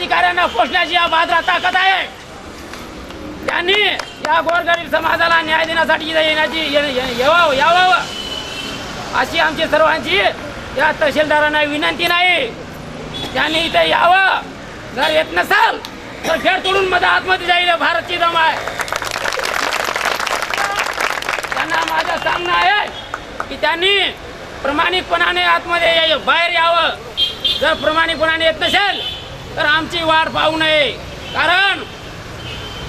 अधिकाऱ्यांना पोचण्याची या बाजारात ताकद आहे. त्यांनी या गोरगरीब समाजाला न्याय देण्यासाठी इथं येण्याची यावं यावं. अशी आमची सर्वांची या तहसीलदारांना विनंती नाही. त्यांनी इथे यावं. जर येत नसाल तर खेळ तोडून मध्ये आतमध्ये जाईल. भारतची दम आहे. त्यांना माझं सांगणं आहे की त्यांनी प्रामाणिकपणाने आतमध्ये बाहेर यावं. जर प्रामाणिकपणाने येत नसेल तर आमची वाट पाहू नये. कारण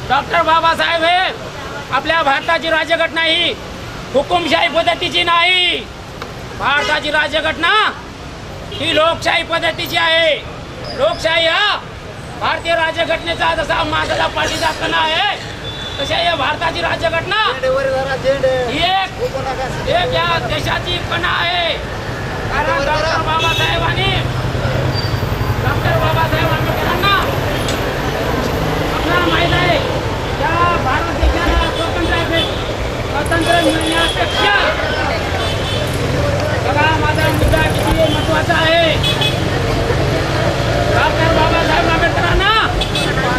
डॉक्टर बाबासाहेब हे आपल्या भारताची राज्यघटना ही हुकुमशाही पद्धतीची नाही. भारताची राज्यघटना ही लोकशाही पद्धतीची आहे. लोकशाही हा भारतीय राज्यघटनेचा जसा माझा पाठीचा कणा आहे तशा या भारताची राज्यघटना. ही एक एक या देशाची कणा आहे. कारण डॉक्टर बाबासाहेबांनी डॉक्टर बाबासाहेब आपल्याला माहीत आहे. या भारत देशाला स्वातंत्र्य भेट स्वातंत्र्य मिळण्यापेक्षा बघा माझा मुद्दा किती महत्त्वाचा आहे. डॉक्टर बाबासाहेब आंबेडकरांना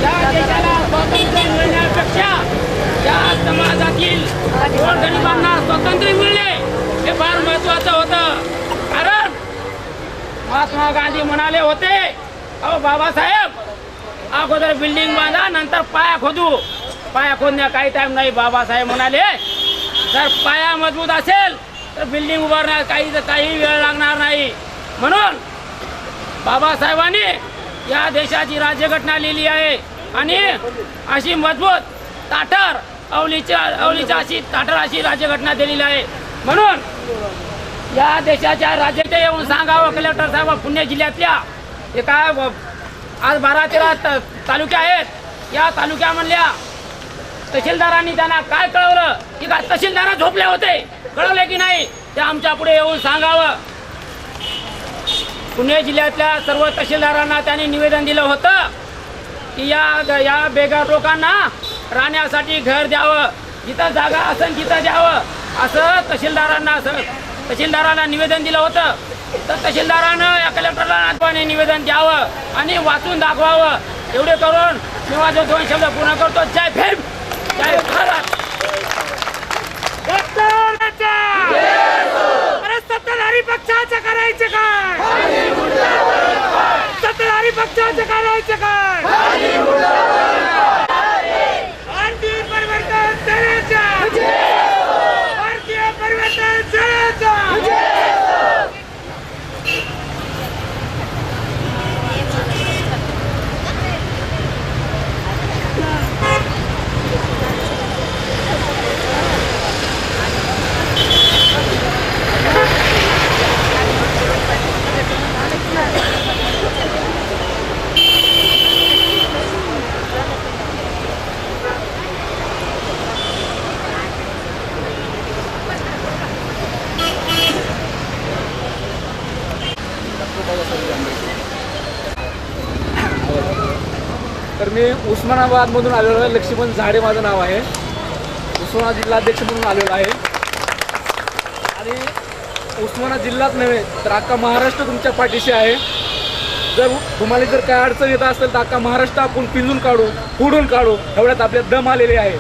या देशाला स्वातंत्र्य मिळण्यापेक्षा या समाजातील गरिबांना स्वातंत्र्य मिळणे हे फार महत्वाचं होतं. कारण महात्मा गांधी म्हणाले होते अहो बाबासाहेब अगोदर बिल्डिंग बांधा नंतर पाया खोदू. पाया खोदण्या काही टाइम नाही बाबासाहेब म्हणाले जर पाया मजबूत असेल तर बिल्डिंग उभारण्यास काही काही वेळ लागणार नाही. म्हणून बाबासाहेबांनी या देशाची राज्यघटना लिहिली आहे. आणि अशी मजबूत ताटर अवलीच्या अवलीच्या अशी ताटर अशी राज्यघटना दिलेली आहे. म्हणून या देशाच्या राज्याचे येऊन सांगावं कलेक्टर साहेब पुणे जिल्ह्यातल्या हे काय आज बारा तेरा तालुके आहेत. या तालुक्यामधल्या तहसीलदारांनी त्यांना काय कळवलं? की काय तहसीलदार झोपले होते? कळवले की नाही? ते आमच्या पुढे येऊन सांगावं. पुणे जिल्ह्यातल्या सर्व तहसीलदारांना त्यांनी निवेदन दिलं होतं की या या बेघर लोकांना राहण्यासाठी घर द्यावं. जिथं जागा असेल तिथं द्यावं. असं तहसीलदारांना असं तहसीलदारांना निवेदन दिलं होतं. तर तहसीलदारानं या कलेक्टरला निवेदन द्यावं आणि वाचून दाखवावं. एवढे करून मी माझे दोन शब्द पूर्ण करतो. जय भीम! जय भारत! अरे सत्ताधारी पक्षाचं करायचं काय? सत्ताधारी पक्षाचं करायचं काय? परिवर्तन सेनेचं भारतीय परिवर्तन सेनेचं तर मी उस्मानाबादमधून आलेलो आहे. लक्ष्मण झाडे माझं नाव आहे. उस्मानाबाद जिल्हा अध्यक्ष म्हणून आलेलो आहे. आणि उस्मानाबाद जिल्ह्यात नव्हे तर अख्खा महाराष्ट्र तुमच्या पाठीशी आहे. जर तुम्हाला जर काय अडचण येत असेल तर अख्खा महाराष्ट्र आपण पिंजून काढू फोडून काढू. एवढ्यात आपल्या दम आलेले आहे.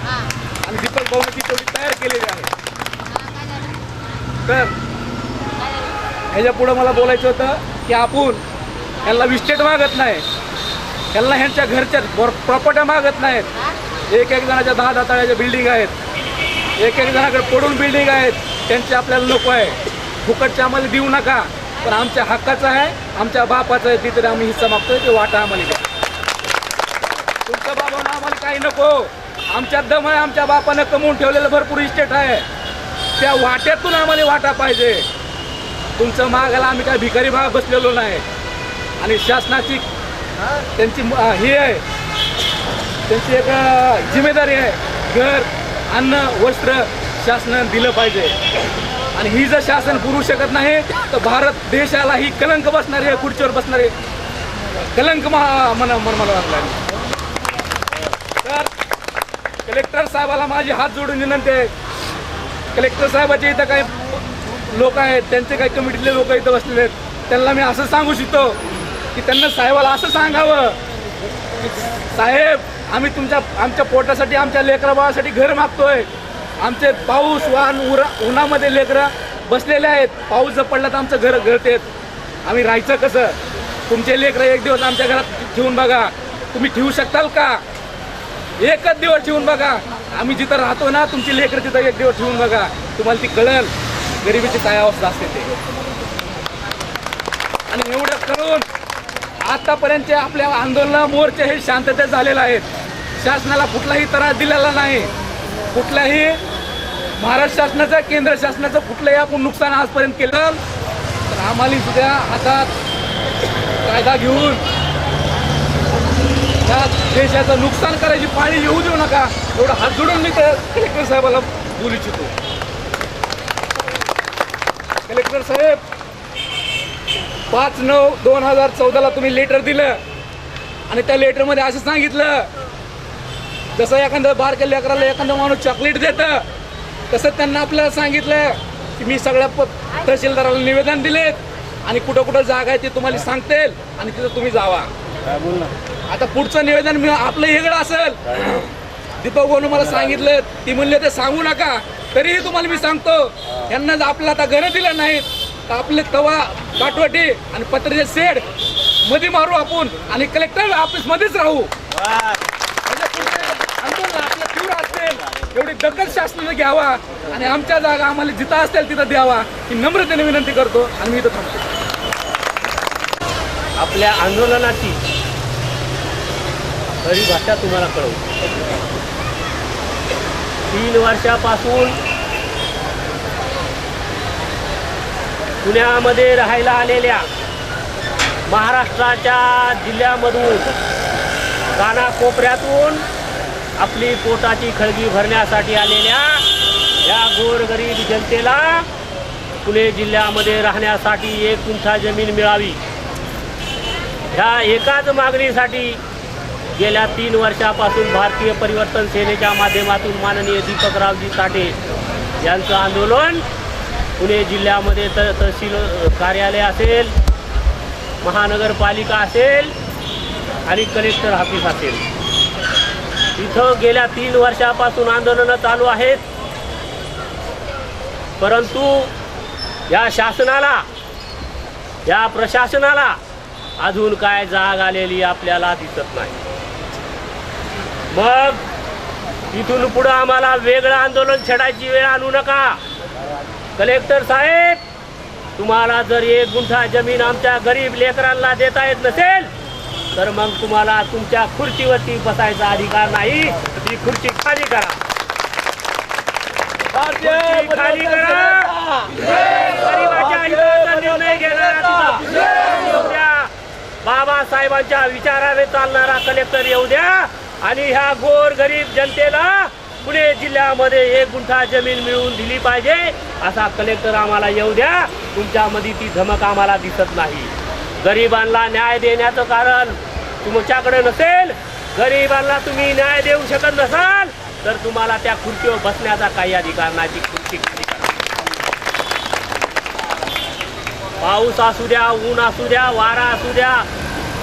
आणि दीपक भाऊने ती तेवढी तयार केलेली आहे. तर ह्याच्या पुढं मला बोलायचं होतं की आपण यांना विस्टेट मागत नाही. त्यांना ह्यांच्या घरच्या प्रॉपर्ट्या मागत नाहीत. एक एक जणाच्या दहा दहा तळ्याच्या बिल्डिंग आहेत. एक एक जणाकडे पडून बिल्डिंग आहेत. त्यांचे आपल्याला नको आहे. फुकटच्या आम्हाला देऊ नका. पण आमच्या हक्काचं आहे आमच्या बापाचं आहे तिथे आम्ही हिस्सा मागतोय ते वाटा आम्हाला द्या तुमच्या बाबांना आम्हाला काही नको. आमच्या दम आहे आमच्या बापानं कमवून ठेवलेलं भरपूर इस्टेट आहे. त्या वाट्यातून आम्हाला वाटा पाहिजे. तुमचं मागायला आम्ही काय भिकारी भाग बसलेलो नाही. आणि शासनाची त्यांची हे आहे. त्यांची एक जिम्मेदारी आहे. घर अन्न वस्त्र शासनानं दिलं पाहिजे. आणि ही जर शासन पुरू शकत नाही तर भारत देशाला ही कलंक बसणारी आहे खुर्चीवर बसणारे कलंक महा म्हणा मला तर कलेक्टर साहेबाला माझी हात जोडून विनंती आहे. कलेक्टर साहेबाचे इथं काही लोक आहेत त्यांचे काही कमिटीतले लोक इथं बसलेले आहेत. त्यांना मी असं सांगू शकतो की त्यांना साहेबाला असं सांगावं साहेब आम्ही तुमच्या आमच्या पोटासाठी आमच्या लेकराबाळासाठी घर मागतोय. आमचे पाऊस वाहन उरा उन्हामध्ये लेकरं बसलेले आहेत. पाऊस जर पडला तर आमचं घर घरतेत आम्ही राहायचं कसं? तुमचे लेकरं एक दिवस आमच्या घरात ठेवून बघा. तुम्ही ठेवू शकताल का? एकच दिवस ठेवून बघा. आम्ही जिथं राहतो ना तुमची लेकरं तिथं एक दिवस ठेवून बघा. तुम्हाला ती कळल. गरिबीची काय अवस्था असते ते. आणि एवढं करून आतापर्यंतचे आपल्या आंदोलन मोर्चे हे शांततेत झालेले आहेत. शासनाला कुठलाही त्रास दिलेला नाही. कुठल्याही महाराष्ट्र शासनाचं केंद्र शासनाचं कुठलंही आपण नुकसान आजपर्यंत केलं तर आम्हाला सुद्धा हातात कायदा घेऊन या देशाचं नुकसान करायची पाळी येऊ देऊ नका एवढं हात जोडून मी त्या कलेक्टर साहेबाला बोलू इच्छितो. कलेक्टर साहेब पाच नऊ दोन हजार चौदाला तुम्ही लेटर दिलं. आणि त्या लेटरमध्ये असं सांगितलं जसं एखादं बारक्या लेकराला एखादं माणूस चॉकलेट देतं तसं त्यांना आपल्याला सांगितलं की मी सगळ्या प तहसीलदाराला निवेदन दिलेत आणि कुठं कुठं जागा आहे ते तुम्हाला सांगतील आणि तिथं तुम्ही जावा. आता पुढचं निवेदन मी आपलं वेगळं असेल. दीपक गोनू मला सांगितलं ती म्हणले ते सांगू नका तरीही तुम्हाला मी सांगतो. यांना आपल्याला आता घरं दिलं नाहीत. आपले तवा काटवटी आणि पत्र्याचे सेडमध्ये मारू आपण आणि कलेक्टर ऑफिस मध्येच राहू. म्हणजे आंदोलन आपलं तीव्र असेल एवढी दखल शासनाने घ्यावा आणि आमच्या जागा आम्हाला जिथं असतील तिथं द्यावा ही नम्रतेने विनंती करतो आणि मी इथं थांबतो. आपल्या आंदोलनाची खरी भाषा तुम्हाला कळवू तीन वर्षापासून पुण्यामध्ये राहायला आलेल्या महाराष्ट्राच्या जिल्ह्यामधून कानाकोपऱ्यातून आपली पोटाची खळगी भरण्यासाठी आलेल्या या गोरगरीब जनतेला पुणे जिल्ह्यामध्ये राहण्यासाठी एक कुंठा जमीन मिळावी. ह्या एकाच मागणीसाठी गेल्या तीन वर्षापासून भारतीय परिवर्तन सेनेच्या माध्यमातून माननीय दीपकरावजी साठे यांचं आंदोलन पुणे जिल्ह्यामध्ये त तहसील कार्यालय असेल महानगरपालिका असेल आणि कलेक्टर ऑफिस असेल. इथं गेल्या तीन वर्षापासून आंदोलनं चालू आहेत. परंतु या शासनाला या प्रशासनाला अजून काय जाग आलेली आपल्याला दिसत नाही. मग इथून पुढं आम्हाला वेगळं आंदोलन छेडायची वेळ आणू नका. कलेक्टर साहेब तुम्हाला जर एक गुंठा जमीन आमच्या गरीब लेकरांना देता येत नसेल तर मग तुम्हाला तुमच्या खुर्चीवरती बसायचा अधिकार नाही. ती खुर्ची खाली करा. खाली करा. निर्णय घेणारा बाबासाहेबांच्या विचाराने चालणारा कलेक्टर येऊ द्या. आणि ह्या गोर गरीब जनतेला पुणे जिल्ह्यामध्ये एक गुंठा जमीन मिळवून दिली पाहिजे. असा कलेक्टर आम्हाला येऊ द्या. तुमच्यामध्ये ती धमक आम्हाला दिसत नाही. गरिबांना न्याय देण्याचं कारण तुमच्याकडे नसेल. गरिबांना तुम्ही न्याय देऊ शकत नसाल तर तुम्हाला त्या खुर्चीवर बसण्याचा काही अधिकार नाही. ती खुर्ची खाली पाऊस असू द्या ऊन असू द्या वारा असू द्या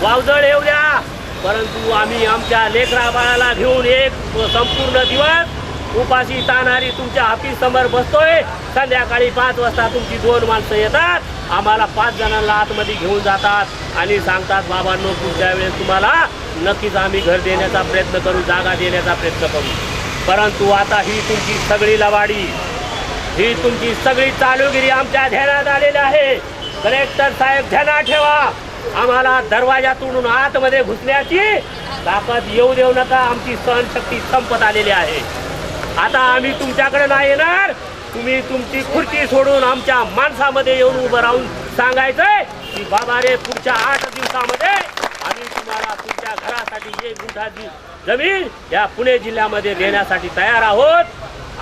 वावजळ येऊ द्या. परंतु आम्ही आमच्या लेकरा बाळाला घेऊन एक संपूर्ण दिवस उपाशी ताणारी तुमच्या ऑफिस समोर बसतोय. संध्याकाळी पाच वाजता तुमची दोन माणसं येतात. आम्हाला पाच जणांना आतमध्ये घेऊन जातात आणि सांगतात बाबांनो पुढच्या वेळेस तुम्हाला नक्कीच आम्ही घर देण्याचा प्रयत्न करू जागा देण्याचा प्रयत्न करू. परंतु आता ही तुमची सगळी लवाडी ही तुमची सगळी चालूगिरी आमच्या ध्यानात आलेली आहे. कलेक्टर साहेब ध्यानात ठेवा. आम्हाला दरवाजा दरवाजातून आतमध्ये घुसण्याची ताकद येऊ देऊ नका. आमची सहनशक्ती संपत आलेली आहे. आता आम्ही तुमच्याकडे नाही येणार. तुम्ही तुमची खुर्ची सोडून आमच्या माणसामध्ये येऊन उभं राहून सांगायचंय की बाबा रे पुढच्या आठ दिवसामध्ये आम्ही तुम्हाला तुमच्या घरासाठी एक गुंठा जमीन या पुणे जिल्ह्यामध्ये देण्यासाठी तयार आहोत.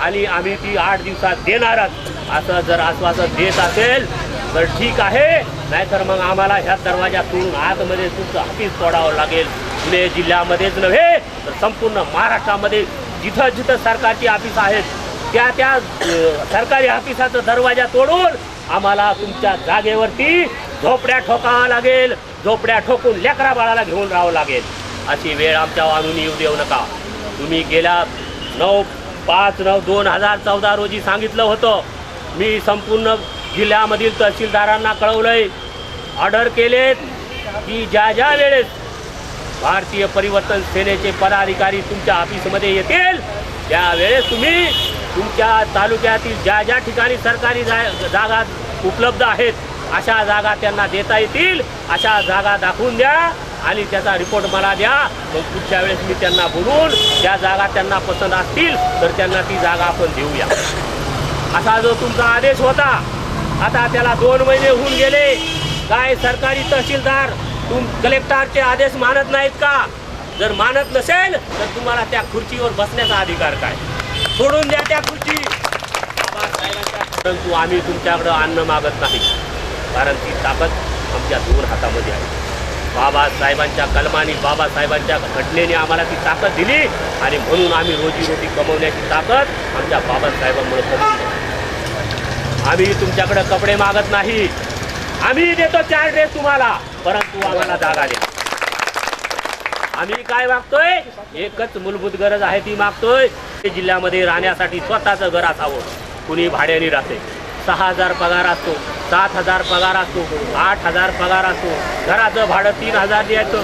आणि आम्ही ती आठ दिवसात देणारच. असं जर आश्वासन देत असेल तर ठीक आहे. नाहीतर मग आम्हाला ह्या दरवाजातून आतमध्ये तुमचं ऑफिस तोडावं लागेल. पुणे जिल्ह्यामध्येच नव्हे तर संपूर्ण महाराष्ट्रामध्ये जिथं जिथं सरकारची ऑफिस आहेत त्या त्या सरकारी ऑफिसाचा दरवाजा तोडून आम्हाला तुमच्या जागेवरती झोपड्या ठोकावं लागेल. झोपड्या ठोकून लेकरा बाळाला घेऊन राहावं लागेल. अशी वेळ आमच्या आणून येऊ देऊ नका. तुम्ही गेल्या नऊ पाच नऊ दोन हजार चौदा रोजी सांगितलं होतं. मी संपूर्ण जिल्ह्यामधील तहसीलदारांना कळवलंय. ऑर्डर केलेत. की ज्या ज्या वेळेस भारतीय परिवर्तन सेनेचे पदाधिकारी तुमच्या ऑफिसमध्ये येतील त्यावेळेस तुम्ही तुमच्या तालुक्यातील ज्या ज्या ठिकाणी सरकारी जा- जागा उपलब्ध आहेत अशा जागा त्यांना देता येतील. अशा जागा दाखवून द्या आणि त्याचा रिपोर्ट मला द्या. मग पुढच्या वेळेस मी त्यांना बोलून त्या जागा त्यांना पसंत असतील तर त्यांना ती जागा आपण देऊया. असा जो तुमचा आदेश होता आता त्याला दोन महिने होऊन गेले. काय सरकारी तहसीलदार तुम कलेक्टरचे आदेश मानत नाहीत का? जर मानत नसेल तर तुम्हाला त्या खुर्चीवर बसण्याचा अधिकार काय? सोडून द्या त्या खुर्ची. परंतु आम्ही तुमच्याकडं अन्न मागत नाही. कारण ती ताकद आमच्या दोन हातामध्ये आहे. बाबासाहेबांच्या कलमाने बाबासाहेबांच्या घटनेने आम्हाला ती ताकद दिली आणि म्हणून आम्ही रोजीरोटी कमवण्याची ताकद आमच्या बाबासाहेबांमुळे कमवली आम्ही तुमच्याकडे कपडे मागत नाही. आम्ही देतो चार ड्रेस तुम्हाला परंतु आम्हाला जागा द्या. आम्ही काय मागतोय? एकच मूलभूत गरज आहे ती मागतोय. ते जिल्ह्यामध्ये राहण्यासाठी स्वतःचं घर असावं. कुणी भाड्याने राहते. सहा हजार पगार असतो सात हजार पगार असतो आठ हजार पगार असतो. घराचं भाडं तीन हजार द्यायचं.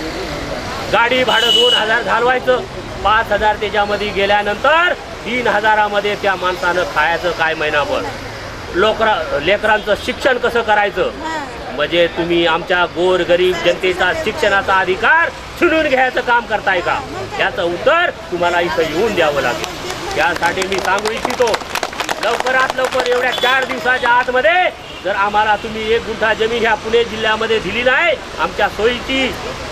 गाडी भाडं दोन हजार घालवायचं. पाच हजार त्याच्यामध्ये गेल्यानंतर तीन हजारामध्ये त्या माणसानं खायचं काय महिनाभर? लोकरा लेकरांचं शिक्षण कसं करायचं? म्हणजे तुम्ही आमच्या गोर गरीब जनतेचा शिक्षणाचा अधिकार छिनून घ्यायचं काम करताय का? याचं उत्तर तुम्हाला इथं येऊन द्यावं लागेल. यासाठी मी सांगू इच्छितो लवकरात लवकर एवढ्या चार दिवसाच्या आतमध्ये जर आम्हाला तुम्ही एक गुंठा जमीन ह्या पुणे जिल्ह्यामध्ये दिली नाही आमच्या सोयीची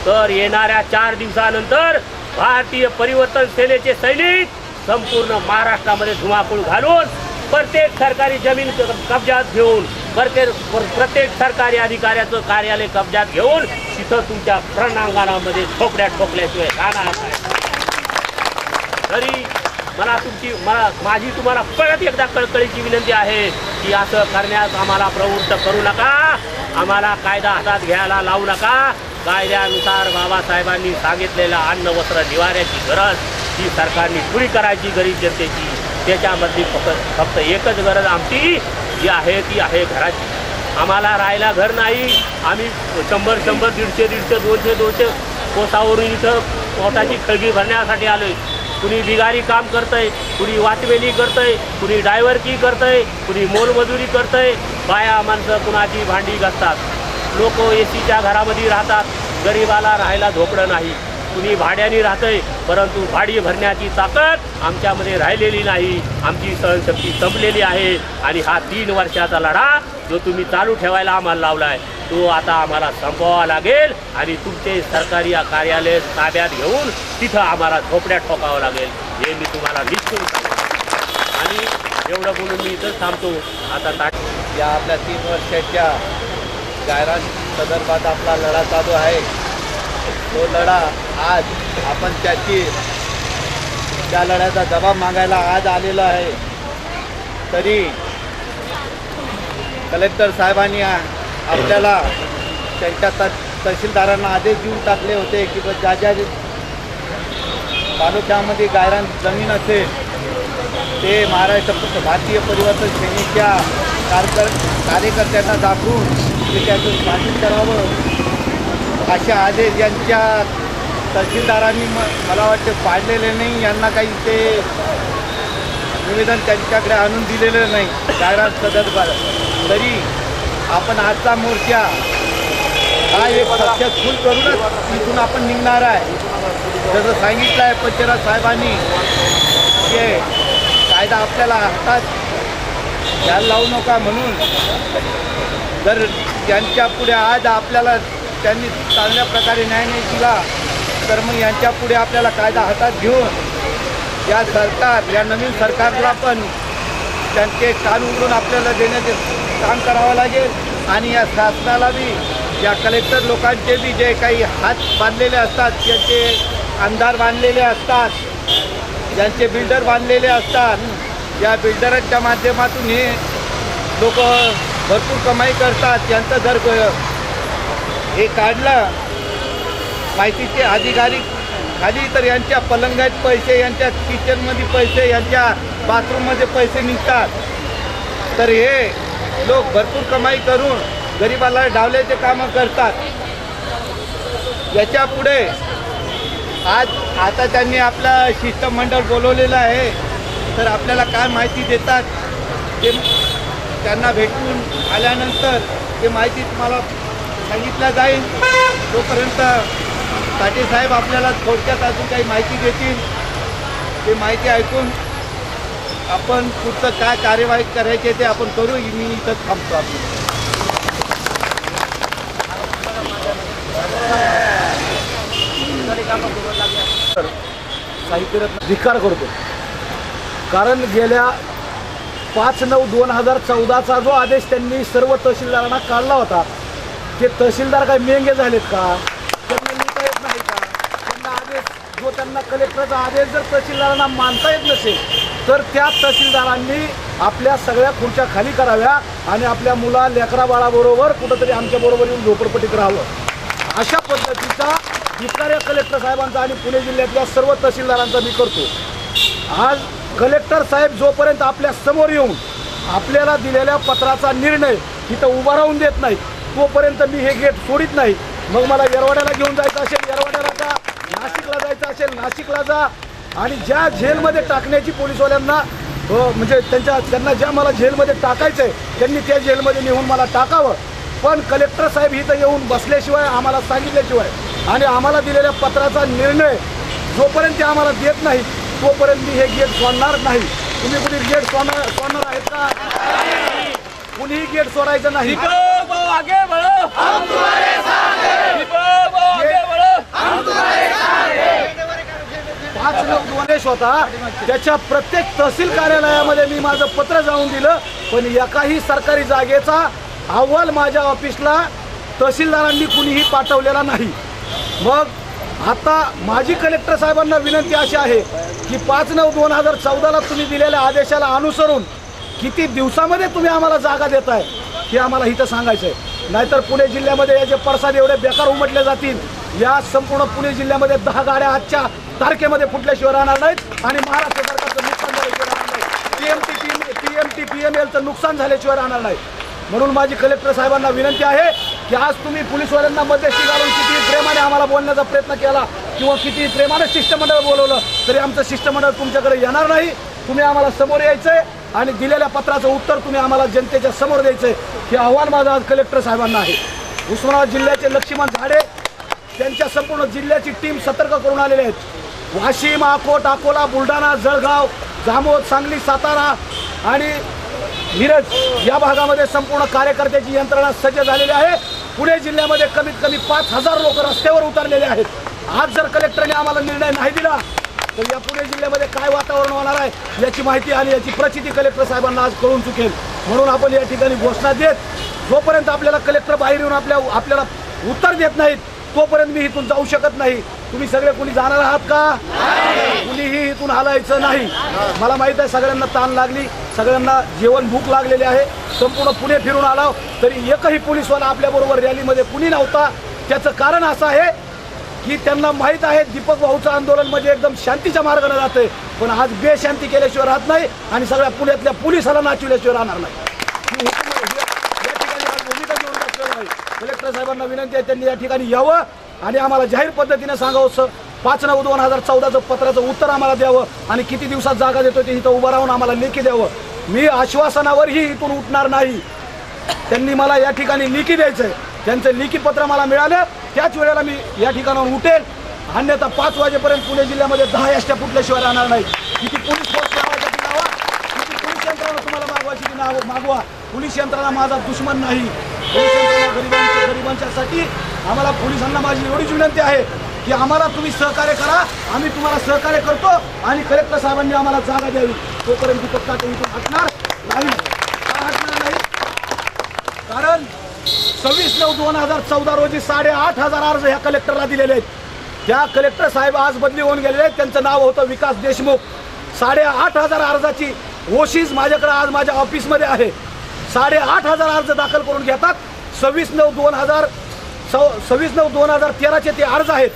तर येणाऱ्या चार दिवसानंतर भारतीय परिवर्तन सेनेचे सैनिक संपूर्ण महाराष्ट्रामध्ये धुमाकूळ घालून प्रत्येक सरकारी जमीन कब्जात घेऊन प्रत्येक प्रत्येक सरकारी अधिकाऱ्याचं कार्यालय कब्जात घेऊन तिथं तुमच्या प्रणांगणामध्ये ठोकड्या ठोकल्याशिवाय राहणार नाही. तरी मला तुमची मला माझी तुम्हाला परत एकदा कळकळीची विनंती आहे की असं करण्यास आम्हाला प्रवृत्त करू नका. आम्हाला कायदा हातात घ्यायला लावू नका. कायद्यानुसार बाबासाहेबांनी सांगितलेलं अन्न वस्त्र निवाऱ्याची गरज ही सरकारने पुरी करायची. गरीब जनतेची त्याच्यामधली फक्त फक्त एकच गरज आमची जी आहे ती आहे घराची. आम्हाला राहायला घर नाही. आम्ही शंभर शंभर दीडशे दीडशे दोनशे दोनशे कोसावरून इथं पोटाची खळगी भरण्यासाठी आलो आहे कुणी बिगारी काम करतंय कुणी वाटवेली करतंय कुणी ड्रायव्हरकी करतंय कुणी मोलमजुरी करतंय बाया माणसं कुणाची भांडी घासतात. लोक ए सीच्या घरामध्ये राहतात. गरिबाला राहायला झोपडं नाही. कुणी भाड्याने राहतंय परंतु भाडी भरण्याची ताकद आमच्यामध्ये राहिलेली नाही. आमची सहनशक्ती संपलेली आहे. आणि हा तीन वर्षाचा लढा जो तुम्ही चालू ठेवायला आम्हाला लावलाय तो आता आम्हाला संपवावा लागेल आणि तुमचे सरकारी कार्यालय ताब्यात घेऊन तिथं आम्हाला झोपड्या ठोकावं लागेल. हे मी तुम्हाला निश्चित सांगतो. आणि एवढं बोलून मी इथंच थांबतो. आता ता- या आपल्या तीन वर्षाच्या जाहिरात संदर्भात आपला लढा चालू आहे. तो लढा आज आपण त्याची त्या लढ्याचा जबाब मागायला आज आलेलं आहे. तरी कलेक्टर साहेबांनी आपल्याला त्यांच्या त तहसीलदारांना आदेश देऊन टाकले होते की ज्या ज्या तालुक्यामध्ये गायरान जमीन असेल ते महाराष्ट्र भारतीय परिवर्तन सेनेच्या कारकर कार्यकर्त्यांना दाखवून ते त्यातून शासन करावं असे आदेश यांच्या तहसीलदारांनी म मला वाटते पाडलेले नाही यांना काही ते निवेदन त्यांच्याकडे आणून दिलेलं नाही. जाहिरात संदर्भात तरी आपण आजचा मोर्चा हा एक सक्सेसफुल करूनच इथून आपण निघणार आहे. जसं सांगितलं आहे पंचराज साहेबांनी की कायदा आपल्याला हातात घ्यायला लावू नका म्हणून. जर त्यांच्या पुढे आज आपल्याला त्यांनी चांगल्या प्रकारे न्याय नाही दिला तर मग यांच्या पुढे आपल्याला कायदा हातात घेऊन या सरकार या नवीन सरकारला पण त्यांचे कान उघडून आपल्याला देण्याचे काम करावं लागेल. आणि या शासनाला बी या कलेक्टर लोकांचे बी जे काही हात बांधलेले असतात त्यांचे आमदार बांधलेले असतात ज्यांचे बिल्डर बांधलेले असतात या बिल्डरांच्या माध्यमातून हे लोक भरपूर कमाई करतात. यांचं जर हे काढलं माहितीचे अधिकारी खाली तर यांच्या पलंगात पैसे यांच्या किचनमध्ये पैसे यांच्या बाथरूममध्ये पैसे निघतात. तर हे लोक भरपूर कमाई करून गरिबाला डावल्याचे कामं करतात. याच्यापुढे आज आता त्यांनी आपलं शिष्टमंडळ बोलवलेलं आहे. तर आपल्याला काय माहिती देतात ते त्यांना भेटून आल्यानंतर ते माहिती तुम्हाला सांगितलं जाईल. तोपर्यंत साठे साहेब आपल्याला थोडक्यात अजून काही माहिती देतील. ते माहिती ऐकून आपण पुढचं काय कार्यवाही करायची ते आपण करू. मी इथं थांबतो आपण साहित्यरत्न धिक्कार करतो. कारण गेल्या पाच नऊ दोन हजार चौदाचा जो आदेश त्यांनी सर्व तहसीलदारांना काढला होता ते तहसीलदार काय मेंगे झालेत का त्यांना लिहिता येत नाही का त्यांना आदेश जो त्यांना कलेक्टरचा आदेश जर तहसीलदारांना मानता येत नसेल तर त्या तहसीलदारांनी आपल्या सगळ्या खुर्च्या खाली कराव्या आणि आपल्या मुला लेकरा बाळाबरोबर कुठंतरी आमच्याबरोबर येऊन झोपडपट्टीत राहावं. अशा पद्धतीचा धिक्कार कलेक्टर साहेबांचा आणि पुणे जिल्ह्यातल्या सर्व तहसीलदारांचा मी करतो. आज कलेक्टर साहेब जोपर्यंत आपल्यासमोर येऊन आपल्याला दिलेल्या पत्राचा निर्णय तिथं उभा राहून देत नाही तोपर्यंत मी हे गेट सोडित नाही. मग मला येरवाड्याला घेऊन जायचं असेल येरवाड्याला त्या नाशिकला जायचं असेल नाशिकला जा. आणि ज्या जेलमध्ये टाकण्याची पोलिसवाल्यांना म्हणजे त्यांच्या त्यांना ज्या मला जेलमध्ये टाकायचं आहे त्यांनी त्या जेलमध्ये नेऊन मला टाकावं. पण कलेक्टर साहेब इथं येऊन बसल्याशिवाय आम्हाला सांगितल्याशिवाय आणि आम्हाला दिलेल्या पत्राचा निर्णय जोपर्यंत ते आम्हाला देत नाही तोपर्यंत मी हे गेट सोडणार नाही. तुम्ही कुणी गेट सोडणार सोडणार आहेत का? कुणीही गेट सोडायचं नाही. पाच लोक गणेश होता त्याच्या प्रत्येक तहसील कार्यालयामध्ये मी माझं पत्र जाऊन दिलं पण एकाही सरकारी जागेचा अहवाल माझ्या ऑफिसला तहसीलदारांनी कुणीही पाठवलेला नाही. मग आता माझी कलेक्टर साहेबांना विनंती अशी आहे की पाच नऊ दोन हजार चौदाला तुम्ही दिलेल्या आदेशाला अनुसरून किती दिवसामध्ये तुम्ही आम्हाला जागा देताय हे आम्हाला इथं सांगायचं आहे नाहीतर पुणे जिल्ह्यामध्ये याचे पडसाद एवढे बेकार उमटले जातील या संपूर्ण पुणे जिल्ह्यामध्ये दहा गाड्या आजच्या तारखेमध्ये फुटल्याशिवाय राहणार नाहीत. आणि महाराष्ट्र सरकारचं नुकसान झाल्याशिवाय राहणार नाही P M T P M T P M एलचं नुकसान झाल्याशिवाय राहणार नाही म्हणून माझी कलेक्टर साहेबांना विनंती आहे की आज तुम्ही पोलीसवाल्यांना मध्यस्थी घालून किती प्रेमाने आम्हाला बोलण्याचा प्रयत्न केला किंवा किती प्रेमाने शिष्टमंडळ बोलवलं तरी आमचं शिष्टमंडळ तुमच्याकडे येणार नाही. तुम्ही आम्हाला समोर यायचंय आणि दिलेल्या पत्राचं उत्तर तुम्ही आम्हाला जनतेच्या समोर द्यायचंय. हे आव्हान माझं आज कलेक्टर साहेबांना आहे. उस्मानाबाद जिल्ह्याचे लक्ष्मण झाडे त्यांच्या संपूर्ण जिल्ह्याची टीम सतर्क करून आलेले आहेत. वाशिम अकोट अकोला बुलढाणा जळगाव जामोद सांगली सातारा आणि मिरज या भागामध्ये संपूर्ण कार्यकर्त्याची यंत्रणा सज्ज झालेली आहे. पुणे जिल्ह्यामध्ये कमीत कमी पाच हजार लोक रस्त्यावर उतरलेले आहेत. आज जर कलेक्टरने आम्हाला निर्णय नाही दिला तर या पुणे जिल्ह्यामध्ये काय वातावरण होणार आहे याची माहिती आणि याची प्रचिती कलेक्टर साहेबांना आज कळून चुकेल. म्हणून आपण या ठिकाणी घोषणा देत जोपर्यंत आपल्याला कलेक्टर बाहेर येऊन आपल्या आपल्याला उत्तर देत नाहीत तोपर्यंत मी इथून जाऊ शकत नाही. तुम्ही सगळे कुणी जाणार आहात का? कुणीही इथून हलायचं नाही. मला माहीत आहे सगळ्यांना ताण लागली सगळ्यांना जेवण भूक लागलेली आहे. संपूर्ण पुणे फिरून आलाव तरी एकही पोलीसवाला आपल्याबरोबर रॅलीमध्ये कुणी नव्हता. त्याचं कारण असं आहे की त्यांना माहीत आहे दीपक भाऊचं आंदोलन म्हणजे एकदम शांतीच्या मार्गाने जाते पण आज बेशांती केल्याशिवाय राहत नाही आणि सगळ्या पुण्यातल्या पोलिसाला नाचविल्याशिवाय राहणार नाही ही हुकूम- ही- या ठिकाणी आज भूमिका घेऊन बसलेलो आहे कलेक्टर साहेबांना विनंती आहे त्यांनी या ठिकाणी यावं आणि आम्हाला जाहीर पद्धतीने सांगावं. सर पाच नऊ दोन हजार चौदाचं पत्राचं उत्तर आम्हाला द्यावं आणि किती दिवसात जागा देतो ते इथं उभं राहून आम्हाला लेखी द्यावं. मी आश्वासनावरही इथून उठणार नाही. त्यांनी मला या ठिकाणी लिखी द्यायचं आहे त्यांचं लिखी पत्र मला मिळालं. त्याच वेळेला मी या ठिकाणाहून उठेल. अन्यथा पाच वाजेपर्यंत पुणे जिल्ह्यामध्ये दहा एसट्या फुटल्याशिवाय राहणार नाही. किती पोलीस फोर्स लावायचा किती पोलीस यंत्रणा तुम्हाला मागवायची नाव मागवा. पोलीस यंत्रणा माझा दुश्मन नाही. पोलीस यंत्रणा गरिबांच्या गरिबांच्यासाठी आम्हाला पोलिसांना माझी एवढीच विनंती आहे की आम्हाला तुम्ही सहकार्य करा. आम्ही तुम्हाला सहकार्य करतो आणि कलेक्टर साहेबांनी आम्हाला जागा द्यावी. तोपर्यंत दीपक काटे इथून हटणार नाही. हटणार नाही? कारण सव्वीस नऊ दोन हजार चौदा रोजी साडेआठ हजार अर्ज ह्या कलेक्टरला दिलेले आहेत. त्या कलेक्टर साहेब आज बदली होऊन गेलेले आहेत त्यांचं नाव होतं विकास देशमुख. साडेआठ हजार अर्जाची ओशीज माझ्याकडे आज माझ्या ऑफिसमध्ये आहे. साडेआठ हजार अर्ज दाखल करून घेतात. सव्वीस नऊ दोन हजार सव सव्वीस नऊ दोन हजार तेराचे ते अर्ज आहेत.